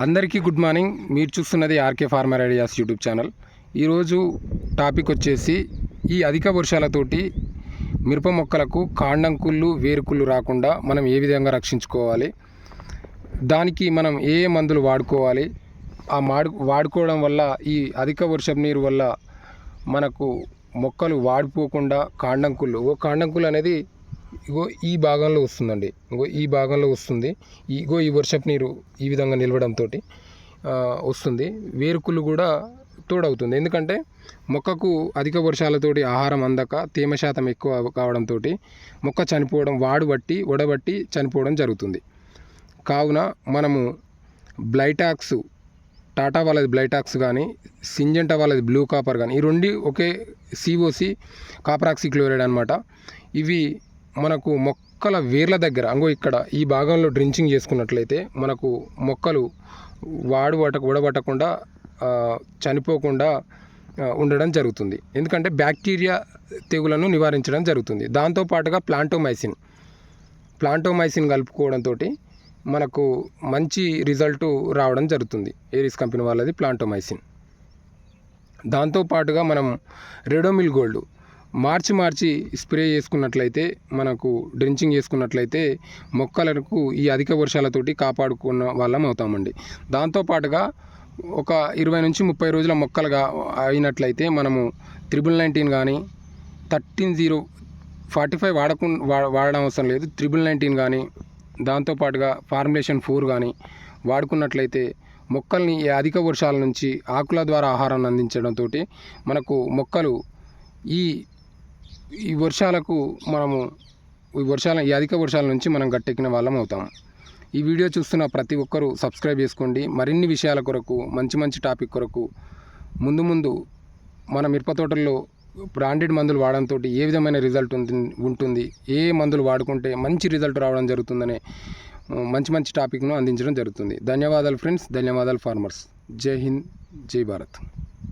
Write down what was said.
అందరికీ good morning. మీరు చూస్తున్నది RK farmer ideas YouTube channel. ఈరోజు టాపిక్ వచ్చేసి ఈ అధిక వర్షాలతోటి మిరప మొక్కలకు కాండంకుళ్ళు వేరుకుళ్ళు రాకుండా మనం ఏ విధంగా రక్షించుకోవాలి? దానికి మనం ఏ ఏ మందులు వాడుకోవాలి? ఆ మాడు వాడుకోవడం వల్ల ఈ అధిక వర్షం నీరు వల్ల మనకు మొక్కలు వాడిపోకుండా కాండంకుళ్ళు ఓ కాండంకుళ్ళు అనేది ఇగో ఈ భాగంలో వస్తుందండి. ఇగో ఈ భాగంలో వస్తుంది. ఇగో ఈ వర్షపు నీరు ఈ విధంగా నిలవడంతో వస్తుంది. వేరుకులు కూడా తోడవుతుంది. ఎందుకంటే మొక్కకు అధిక వర్షాలతోటి ఆహారం అందక తేమ శాతం ఎక్కువ కావడంతో మొక్క చనిపోవడం వాడు బట్టి వడబట్టి చనిపోవడం జరుగుతుంది. కావున మనము బ్లైటాక్స్ టాటా వాళ్ళది బ్లైటాక్స్ కానీ సింజెంటా వాళ్ళది బ్లూ కాపర్ కానీ ఈ రెండు ఒకే సిఓసి కాపరాక్సి క్లోరైడ్ అనమాట ఇవి మనకు మొక్కల వేర్ల దగ్గర అంగో ఇక్కడ ఈ భాగంలో డ్రించింగ్ చేసుకున్నట్లయితే మనకు మొక్కలు వాడు పట్ట చనిపోకుండా ఉండడం జరుగుతుంది. ఎందుకంటే బ్యాక్టీరియా తెగులను నివారించడం జరుగుతుంది. దాంతోపాటుగా ప్లాంటోమైసిన్ ప్లాంటోమైసిన్ కలుపుకోవడంతో మనకు మంచి రిజల్ట్ రావడం జరుగుతుంది. ఏరిస్ కంపెనీ వాళ్ళది ప్లాంటోమైసిన్. దాంతోపాటుగా మనం రెడోమిల్ గోల్డ్ మార్చి మార్చి స్ప్రే చేసుకున్నట్లయితే మనకు డ్రించింగ్ చేసుకున్నట్లయితే మొక్కలకు ఈ అధిక వర్షాలతోటి కాపాడుకున్న వాళ్ళం అవుతామండి. దాంతోపాటుగా ఒక ఇరవై నుంచి ముప్పై రోజుల మొక్కలుగా అయినట్లయితే మనము త్రిబుల్ నైన్టీన్ కానీ థర్టీన్ జీరో ఫార్టీ ఫైవ్ వాడకు వా- వాడడం అవసరం లేదు. త్రిబుల్ నైన్టీన్ కానీ దాంతోపాటుగా ఫార్ములేషన్ ఫోర్ కానీ వాడుకున్నట్లయితే మొక్కల్ని ఈ అధిక వర్షాల నుంచి ఆకుల ద్వారా ఆహారాన్ని అందించడంతో మనకు మొక్కలు ఈ ఈ వర్షాలకు మనము ఈ వర్షాల ఈ అధిక వర్షాల నుంచి మనం గట్టెక్కిన వాళ్ళం అవుతాం. ఈ వీడియో చూస్తున్న ప్రతి ఒక్కరూ సబ్స్క్రైబ్ చేసుకోండి. మరిన్ని విషయాల కొరకు మంచి మంచి టాపిక్ కొరకు ముందు ముందు మన మిరప తోటల్లో బ్రాండెడ్ మందులు వాడడంతో ఏ విధమైన రిజల్ట్ ఉంటుంది ఉంటుంది ఏ మందులు వాడుకుంటే మంచి రిజల్ట్ రావడం జరుగుతుందనే మంచి మంచి టాపిక్ను అందించడం జరుగుతుంది. ధన్యవాదాలు ఫ్రెండ్స్. ధన్యవాదాలు ఫార్మర్స్. జై హింద్. జై భారత్.